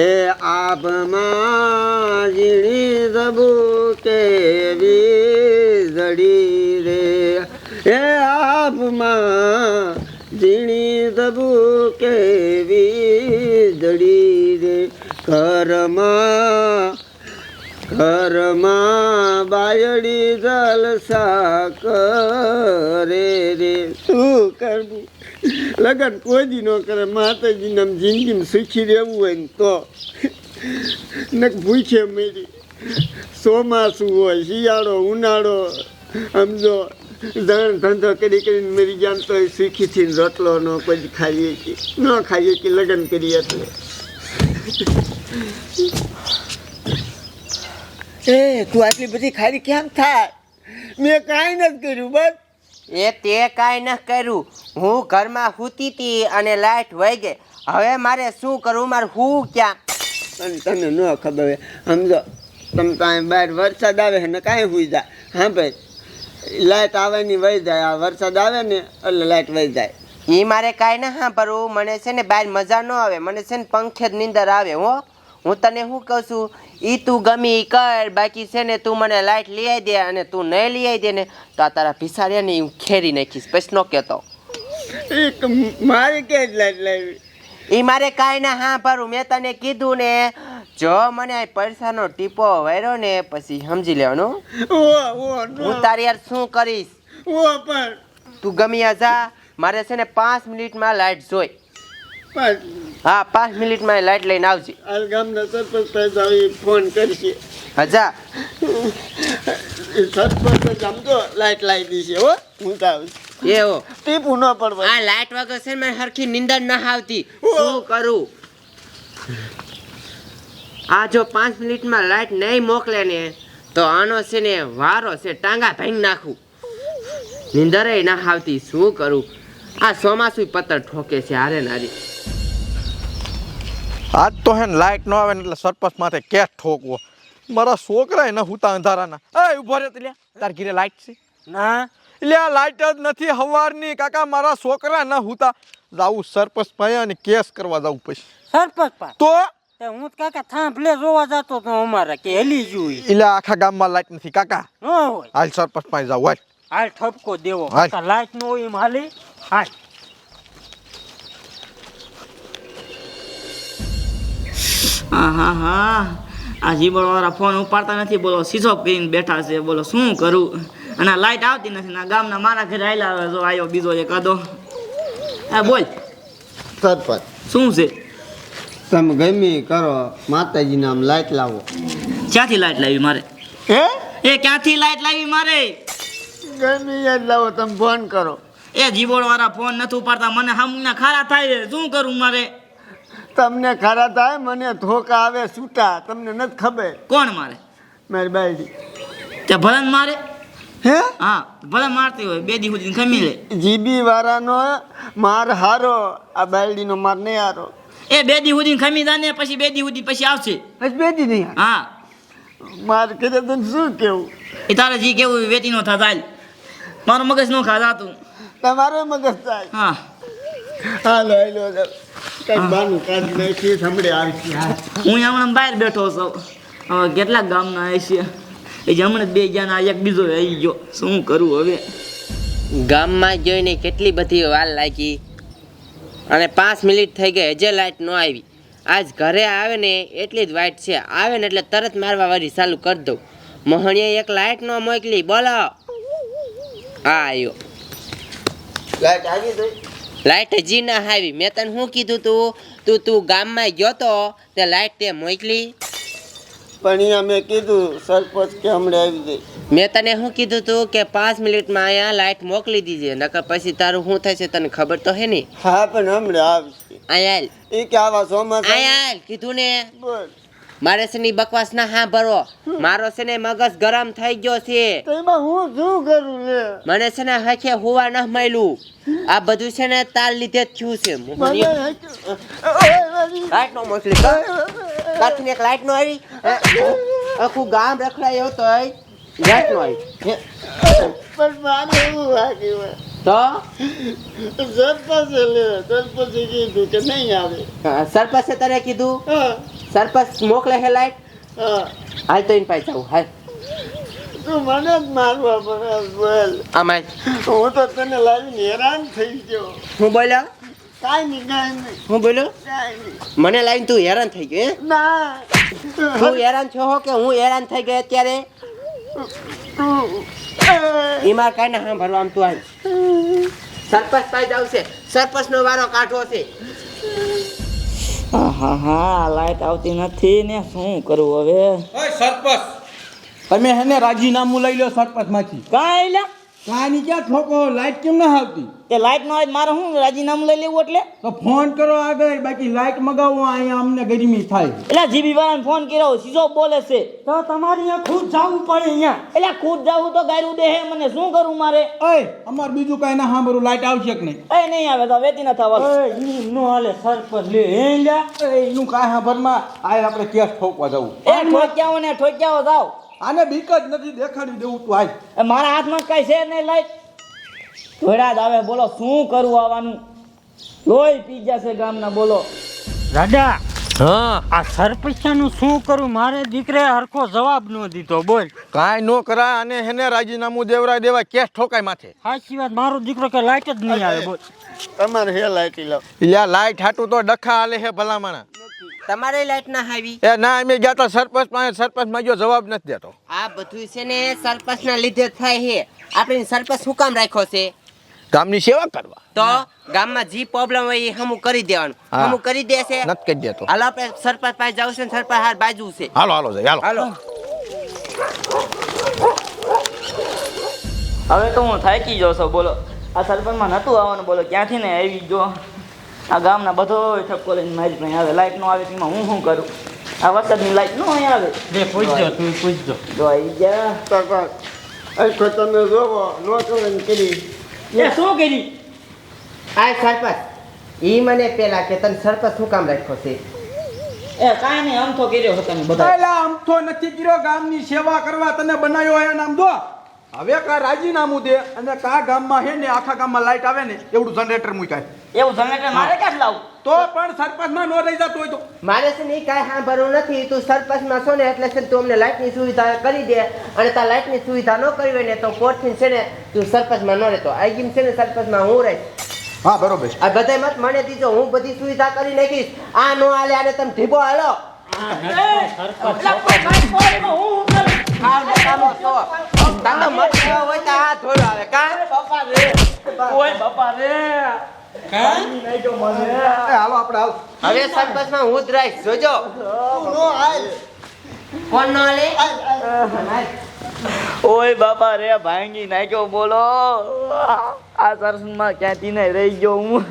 એ આભમાં ઝીણી દબુ કેવી જડી રે. હે આભમાં ઝીણી દબુ કેવી જડી રે. ઘરમાં ઘરમાં બાયડી જલસા કરે રે. શું કરવું? લગન કોઈ દી ન કરે. માતાજીને આમ જિંદગીમાં સુખી રહેવું હોય ને તો. ને ભૂખે મેરી. ચોમાસું હોય, શિયાળો, ઉનાળો સમજો ધણ ધંધો કરી કરીને મરી ગયા તો શીખી થઈને રોટલો ન કોઈ ખાઈએ કે ન ખાઈએ કે લગ્ન કરીએ એટલે. એ, તું આટલી બધી ખારી કેમ થાય? મેં કાંઈ નથી કર્યું, બસ. એ તે કાંઈ ન કર્યું. હું ઘરમાં સૂતી હતી અને લાઈટ વહી ગઈ. હવે મારે શું કરવું? મારે હું ક્યાં? તને ન ખબર સમજો તમે કાંઈ બહાર વરસાદ આવે ને કાંઈ હુઈ જાય. હા ભાઈ લાઇટ આવે ને વહી જાય. આ વરસાદ આવે ને એટલે લાઇટ વહી જાય. એ મારે કાંઈ ના સાંભળવું. મને છે ને બહાર મજા ન આવે. મને છે ને પંખે જ નીંદર આવે હો. હું તને શું કહું છું? એ તું ગમી કર બાકી છે ને તું મને લાઇટ લઈ આવી દે અને તું નહીં લઈ આવી દે ને તો આ તારા ભિસાડ્યા ને હું ખેરી નાખીશ પછી નો કહેતો. મારે કે લાઇટ લાવી? એ મારે કાંઈ ના હા ભરું મેં તને કીધું ને જો મને આ પૈસાનો ટીપો વાર્યો ને પછી સમજી લેવાનું. હું તારી યાર શું કરીશ? તું ગમી આ જા મારે છે ને પાંચ મિનિટમાં લાઈટ જોઈ. હા પાંચ મિનિટમાં લાઈટ લઈને આવજે. હાલ ગામના સરપંચ સાહેબ આવી ફોન કરશે. હજા સરપંચ સમજો લાઈટ લાવી દીશે હો. હું તો એવો ટીપું ન પડવા આ લાઈટ વગર છે મને હરખી નિંદર ના આવતી. શું કરું? આ જો પાંચ મિનિટમાં લાઈટ નહીં મોકલે ને તો આનો છે ને વારો છે ટાંગા ભાઈ નાખું. નીંદરે ના આવતી. શું કરું? આ ચોમાસું પત્તર ઠોકે છે હારે નારી આજ તો હે લાઇટ ન આવે ને એટલે સરપંચ માથે કેસ ઠોકવો. મારા છોકરા ન હુતા અંધારાના. એ ઊભો રે લે તાર ઘીરે લાઇટ છે? ના. આ લાઇટ જ નથી હવારની. કાકા મારા છોકરા ન હુતા. જાવું સરપંચ પાસે અને કેસ કરવા જાવું પછી. સરપંચ પા તો? હું કાકા થાંભલે જોવા જતો તો અમારે કે હેલી જોઈ એટલે આખા ગામમાં લાઇટ નથી કાકા. ન હોય. હાલ સરપંચ પાસે જાવ હાલ. હાલ ઠપકો દેવો. લાઈટ નો હોય એમ હાલી. હાલ. હા હા. હા આ જીબળવાળા ફોન ઉપાડતા નથી બોલો સીધો કરીને બેઠા છે બોલો શું કરું? અને લાઇટ લાઈટ આવતી નથી ના ગામના મારા ઘરે આવેલા આવે જો આવ્યો બીજો એક આદો હા બોલ. સરપંચ. શું છે? તમે ગમે કરો માતાજી આમ લાઇટ લાવો. ક્યાંથી લાઈટ લાવી મારે? હે? એ ક્યાંથી લાઈટ લાવી મારે? ગમે જ લાવો તમે ફોન કરો. એ જીબોડવાળા ફોન નથી ઉપાડતા મને હમણાં ખારા થાય છે. શું કરું મારે? તમને ખરા થાય મને ધોકા આવે છૂટા તમને નથી ખબર. કોણ મારે? મારી બાયડી. તે ભલન મારે? હે? હા ભલે મારતી હોય બે દી સુધી ખમી લે. જીબી વાળાનો માર હારો આ બાયડીનો માર નહીં હારો. એ બે દી સુધી ખમી જાને પછી બે દી સુધી પછી આવશે. બસ બેટી નહીં હા. માર કરે તને શું કેવું? એ તારે જી કેવું વેતી નો થતા મારું મગજ નો ખાધાતું તમારો મગજ થાય. હા. હાલો હાલો હાલો. કઈ બાનું કાઢી નાખીએ હમણાં આવશે હું હમણાં બહાર બેઠો છું. હવે કેટલાક ગામના આવે છે. એ જ હમણાં જ બે જણા એક બીજો આવી ગયો. શું કરું હવે? ગામમાં જોઈને કેટલી બધી વાર લાગી. અને પાંચ મિનિટ થઈ ગઈ હજે લાઈટ ન આવી. આજ ઘરે આવે ને એટલી જ વાઈટ છે. આવે ને એટલે તરત મારવા વાળી ચાલુ કરી દઉં. મોહણીએ એક લાઈટ ન મોકલી. બોલો. હા આવ્યો લાઈટ આવી ગઈ? લાઈટ હજી ના આવી. મેં તને શું કીધું તું? તું તું ગામમાં ગયો તો તે લાઇટ તે મોકલી. પણ અહીંયા મેં કીધું સરપંચ કે હમણાં આવી ગઈ. મેં તને શું કીધું તું કે પાંચ મિનિટમાં અહીંયા લાઇટ મોકલી દીજે નકર પછી તારું શું થશે તને ખબર તો હે ને? હા પણ હમણાં આવશે અહીંયા એ કે આવા સોમાં અહીંયા કીધું ને. બોલ મારે છે ની બકવાસ ના હા ભરો મારો છે ને મગજ ગરમ થઈ ગયો છે. તો એમાં હું શું કરું લે? મને છે ને હખે હોવા ન મળ્યું. આ બધું છે ને તાર લીધે થયું છે. લાઈટ નો મોકલી કાથી એક લાઈટ નો આવી. આખું ગામ રખડાયો તો લાઈટ નો આવી. પણ મારે એવું લાગ્યું તો? સરપંચે લે સરપંચે કીધું કે નહીં આવે. સરપંચે તને કીધું? હા. સરપંચ મોકલે હે લાઈટ? હાલ તો એને પાસે જાઉં હાલ. તું મને જ મારવા બોલ. આમાં હું તો તને લાવીને હેરાન થઈ ગયો. હું બોલ્યો? કાંઈ નહીં કાંઈ નહીં. હું બોલ્યો? મને લાવીને તું હેરાન થઈ ગયો હે? ના. તું હેરાન છો હો કે હું હેરાન થઈ ગયો અત્યારે? એમાં કાંઈ ના ભરવા આમ તું હાલ સરપંચ પાસે આવશે સરપંચનો વારો કાઢવો છે. હા હા હા લાઈટ આવતી નથી ને શું કરવું હવે? સરપંચ. તમે હેને રાજીનામું લઈ લો સરપંચમાંથી કાંઈ લ્યા. કાની ક્યાં ઠોકો? લાઈટ કેમ ના આવતી તે લાઈટ ન હોય મારે શું રાજીનામું લઈ લેવું એટલે? તો ફોન કરો આગળ બાકી લાઈટ મગાવો અહીંયા અમને ગરમી થાય. એટલે જીબી વાળાને ફોન કર્યો સીધો બોલે છે. તો તમારે અહીંયા ખુદ જવું પડે અહીંયા. એટલે ખુદ જાવું તો ગાયરું દે હે મને શું કરું મારે? ઓય અમાર બીજું કઈ ના સાંભળું લાઈટ આવશે કે નહીં? એ નહીં આવે તો વેતી ન થવા એ ઈ નો હાલે સરપંચ લે એ લ્યા. એ એનું કાંઈ સાંભળમાં આ આપણે કેસ ઠોકવા જવું? એ ઠોક્યાઓ ને ઠોક્યાઓ જાવ આને બીક જ નથી દેખાડી દેવું તું આજ એ મારા હાથમાં કઈ છે નહીં લાઈટ ધોળા જ આવે બોલો શું કરવું આવવાનું? લોહી પી જશે ગામના બોલો. રાજા હા. આ સરપંચનું શું કરું? મારે દીકરે હરખો જવાબ ન દીધો બોલ. કાંઈ નો કરાય અને હેને રાજીનામું દેવરાય દેવાય કેસ ઠોકાય માથે. સાચી વાત મારો દીકરો કે લાઈટ જ નહીં આવે બોલ. તમારે હે લાઈટ લાવ. લાઈટ હાટું તો ડખા હાલે હે ભલામણા. તમારે લાઈટ ના આવી એ ના અમે ગયા તા સરપંચ પાસે સરપંચ માંગ્યો જવાબ નથી દેતો. આ બધું છે ને સરપંચ ના લીધે થાય છે. આપણે સરપંચ શું કામ રાખ્યો છે? ગામની સેવા કરવા. તો ગામમાં જે પ્રોબ્લેમ હોય એ હમું કરી દેવાનું. હમું કરી દેશે નથી કરી દેતો. હાલો આપણે સરપંચ પાસે જાવ છે સરપંચ હાર બાજુ છે. હાલો હાલો જાય હાલો. હાલો. હવે તો હું થાકી ગયો છું બોલો. આ સરપંચમાં નહોતું આવવાનું બોલો. ક્યાંથી ને આવી જો આ ગામના બધો ઠપકો લઈને મારી પાસે આવે. લાઈટ નો આવે તેમાં હું શું કરું? આ વરસાદની લાઈટ નો અહીં આવે? બે પૂછજો તું પૂછજો. જો આવી ગયા આખો તમે જોવો નો કરે કરી. એ શું કરી? આ સરપંચ ઈ મને પેલા કે તને સરપંચ શું કામ રાખ્યો છે? એ કાંઈ નહીં અમથો તો કર્યો હતો ને બધા આમ નથી કર્યો. ગામની સેવા કરવા તને બનાવ્યો હોય નામ દો હવે કા રાજીનામું દે અને કા ગામમાં હે ને આખા ગામમાં લાઈટ આવે ને એવડું જનરેટર મૂકાય. એવું જનરેટર મારે ક્યાં લાવું? તો પણ સરપંચમાં નો રહી જતો હોય તો. મારે છે ને કાંઈ સાંભળવું નથી. તું સરપંચમાં છો ને એટલે છે ને તું અમને લાઇટની સુવિધા કરી દે અને તાર લાઇટની સુવિધા ન કરી હોય ને તો કોર્ટથી છે ને તું સરપંચમાં ન રહેતો આઈ ગીમ છે ને સરપંચમાં હું રહીશ. હા બરોબર આ બધાય મત મને દીજો. હું બધી સુવિધા કરી નાખીશ. આ નો આલે આને તમે ઢીબો હાલો. હાલ હવે સરપંચમાં હું જ રહીશ ઓય બાપા રે, ભાંગી નાખ્યો બોલો. આ સરસમાં ક્યાંથી ને રહી ગયો હું.